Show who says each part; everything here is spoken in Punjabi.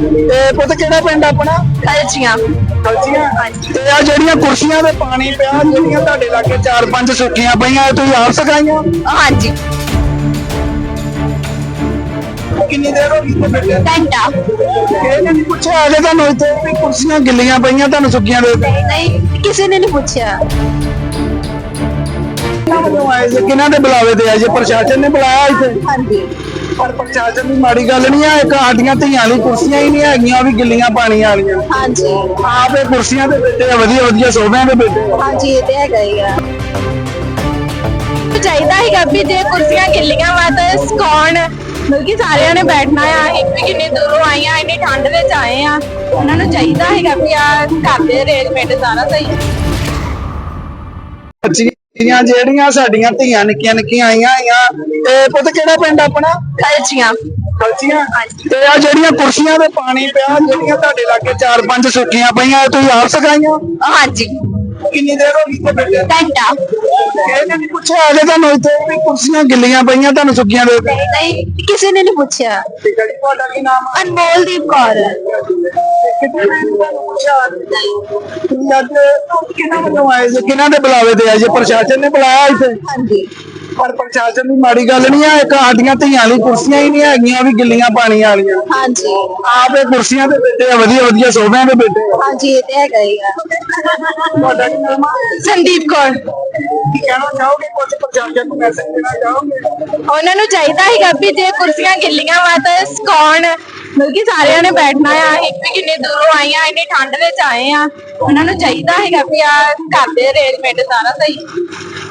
Speaker 1: ਤੇ ਪੁੱਤ ਕਿਹੜਾ ਪਿੰਡ ਆਪਣਾ?
Speaker 2: ਕਲਚੀਆਂ।
Speaker 1: ਕਲਚੀਆਂ? ਤੇ ਆ ਜਿਹੜੀਆਂ ਕੁਰਸੀਆਂ ਤੇ ਪਾਣੀ ਪਿਆ ਜਿਹੜੀਆਂ ਤੁਹਾਡੇ ਲਾਗੇ ਚਾਰ ਪੰਜ ਸੁੱਕੀਆਂ ਪਈਆਂ ਇਹ ਤੁਸੀਂ ਆਪ ਸਕਾਈਆਂ?
Speaker 2: ਹਾਂਜੀ।
Speaker 1: ਕਿੰਨੀ ਦੇਰ ਹੋ ਗਈ ਤੇ ਬੈਠੇ
Speaker 2: ਘੰਟਾ।
Speaker 1: ਇਹਨੇ ਨਹੀਂ ਪੁੱਛਿਆ ਅਜੇ ਤੁਹਾਨੂੰ ਇੱਥੇ ਵੀ ਕੁਰਸੀਆਂ ਗਿੱਲੀਆਂ ਪਈਆਂ ਤੁਹਾਨੂੰ ਸੁੱਕੀਆਂ ਦੇ
Speaker 2: ਨਹੀਂ ਕਿਸੇ ਨੇ ਨਹੀਂ ਪੁੱਛਿਆ।
Speaker 1: ਕਿਉਂ ਆਏ ਸੀ ਕਿਹਨਾਂ ਦੇ ਬੁਲਾਵੇ ਤੇ ਆਏ ਜੇ ਪ੍ਰਸ਼ਾਸਨ ਨੇ ਬੁਲਾਇਆ ਇੱਥੇ?
Speaker 2: ਹਾਂਜੀ।
Speaker 1: ਪਰ ਪ੍ਰਸ਼ਾਸਨ ਦੀ ਮਾੜੀ ਗੱਲ ਨਹੀਂ ਆ ਇੱਕ ਸਾਡੀਆਂ ਧੀਆਂ ਲਈ ਕੁਰਸੀਆਂ ਹੀ ਨਹੀਂ ਹੈਗੀਆਂ ਉਹ ਵੀ ਗਿੱਲੀਆਂ ਪਾਣੀਆਂ ਵਾਲੀਆਂ।
Speaker 2: ਹਾਂਜੀ।
Speaker 1: ਆਪ ਇਹ ਕੁਰਸੀਆਂ ਤੇ ਬੈਠੇ ਆ ਵਧੀਆ ਵਧੀਆ ਸੋਫਿਆਂ ਤੇ ਬੈਠੇ ਆ।
Speaker 2: ਹਾਂਜੀ ਇਹ ਤੇ ਹੈਗਾ ਹੀ ਆ। ਚਾਹੀਦਾ ਹੈਗਾ ਵੀ ਜੇ ਕੁਰਸੀਆਂ ਗਿੱਲੀਆਂ ਵਾ ਤਾਂ ਸਕੌਣ ਬਲਕਿ ਸਾਰਿਆਂ ਨੇ ਬੈਠਣਾ ਆ ਇੱਕ ਵੀ ਕਿੰਨੀ ਦੂਰੋਂ ਆਈਆਂ ਇੰਨੀ ਠੰਡ ਵਿੱਚ ਆਏ ਆ। ਉਹਨਾਂ ਨੂੰ ਚਾਹੀਦਾ ਹੈਗਾ ਵੀ ਆ ਕਰਦੇ ਅਰੇਂਜਮੈਂਟ ਸਾਰਾ ਸਹੀ।
Speaker 1: ਬੱਚੀਆਂ ਜਿਹੜੀਆਂ ਸਾਡੀਆਂ ਧੀਆਂ ਨਿੱਕੀਆਂ ਨਿੱਕੀਆਂ ਆਈਆਂ ਆਈਆਂ ਇਹ ਪੁੱਤ ਕਿਹੜਾ ਪਿੰਡ ਆਪਣਾ?
Speaker 2: ਕਲਚੀਆਂ।
Speaker 1: ਕਲਚੀਆਂ? ਤੇ ਆ ਜਿਹੜੀਆਂ ਕੁਰਸੀਆਂ ਤੇ ਪਾਣੀ ਪਿਆ ਜਿਹੜੀਆਂ ਤੁਹਾਡੇ ਲਾਗੇ ਚਾਰ ਪੰਜ ਸੁੱਕੀਆਂ ਪਈਆਂ ਇਹ ਤੁਸੀਂ ਆਪ ਸਕਾਈਆਂ
Speaker 2: ਹਾਂਜੀ।
Speaker 1: ਕਿੰਨੀ ਦੇਰ ਹੋ ਗਈ ਤੇ ਬੈਠੇ?
Speaker 2: ਘੰਟਾ।
Speaker 1: ਪੁੱਛਿਆ ਅਜੇ ਤੁਹਾਨੂੰ ਇੱਥੇ ਵੀ ਕੁਰਸੀਆਂ ਗਿੱਲੀਆਂ ਪਈਆਂ ਤੁਹਾਨੂੰ ਸੁੱਕੀਆਂ ਦੇ
Speaker 2: ਨਹੀਂ ਕਿਸੇ ਨੇ ਨਹੀਂ ਪੁੱਛਿਆ।
Speaker 1: ਤੁਹਾਡਾ ਕੀ ਨਾਮ
Speaker 2: ਅਨਮੋਲਦੀਪ ਕੌਰ।
Speaker 1: ਕਿਤੇ ਨੇ ਤੁਹਾਨੂੰ ਪੁੱਛਿਆ ਤੁਸੀਂ ਅੱਜ ਕਿਹਨਾਂ ਵੱਲੋਂ ਆਏ ਸੀ ਕਿਹਨਾਂ ਦੇ ਬੁਲਾਵੇ ਤੇ ਆਏ ਜੇ? ਪ੍ਰਸ਼ਾਸਨ ਨੇ ਬੁਲਾਇਆ ਇੱਥੇ?
Speaker 2: ਹਾਂਜੀ।
Speaker 1: ਪਰ ਪ੍ਰਸ਼ਾਸਨ ਦੀ ਮਾੜੀ ਗੱਲ ਨਹੀਂ ਆ ਇੱਕ ਸਾਡੀਆਂ ਧੀਆਂ ਲਈ ਕੁਰਸੀਆਂ ਹੀ ਨਹੀਂ ਹੈਗੀਆਂ ਉਹ ਵੀ ਗਿੱਲੀਆਂ ਪਾਣੀਆਂ ਵਾਲੀਆਂ।
Speaker 2: ਹਾਂਜੀ।
Speaker 1: ਆਪ ਇਹ ਕੁਰਸੀਆਂ ਤੇ ਬੈਠੇ ਆ ਵਧੀਆ ਵਧੀਆ ਸੋਫਿਆਂ ਤੇ ਬੈਠੇ ਆ।
Speaker 2: ਹਾਂਜੀ ਇਹ ਤੇ ਹੈਗਾ ਹੀ ਆ।
Speaker 1: ਤੁਹਾਡਾ ਕੀ ਨਾਮ ਆ?
Speaker 2: ਸੰਦੀਪ ਕੌਰ।
Speaker 1: ਕੀ ਕਹਿਣਾ ਚਾਹੋਗੇ? ਕੁਝ ਪ੍ਰਸ਼ਾਸਨ ਨੂੰ ਮੈਸੇਜ ਦੇਣਾ ਚਾਹੋਗੇ?
Speaker 2: ਉਹਨਾਂ ਨੂੰ ਚਾਹੀਦਾ ਹੈਗਾ ਵੀ ਜੇ ਕੁਰਸੀਆਂ ਗਿੱਲੀਆਂ ਵਾ ਤਾਂ ਸਕੌਣ ਬਲਕਿ ਸਾਰਿਆਂ ਨੇ ਬੈਠਣਾ ਆ ਇੱਕ ਵੀ ਕਿੰਨੀ ਦੂਰੋਂ ਆਈਆਂ ਇੰਨੀ ਠੰਡ ਵਿੱਚ ਆਏ ਆ। ਉਹਨਾਂ ਨੂੰ ਚਾਹੀਦਾ ਹੈਗਾ ਵੀ ਆ ਕਰਦੇ ਅਰੇਂਜਮੈਂਟ ਸਾਰਾ ਸਹੀ।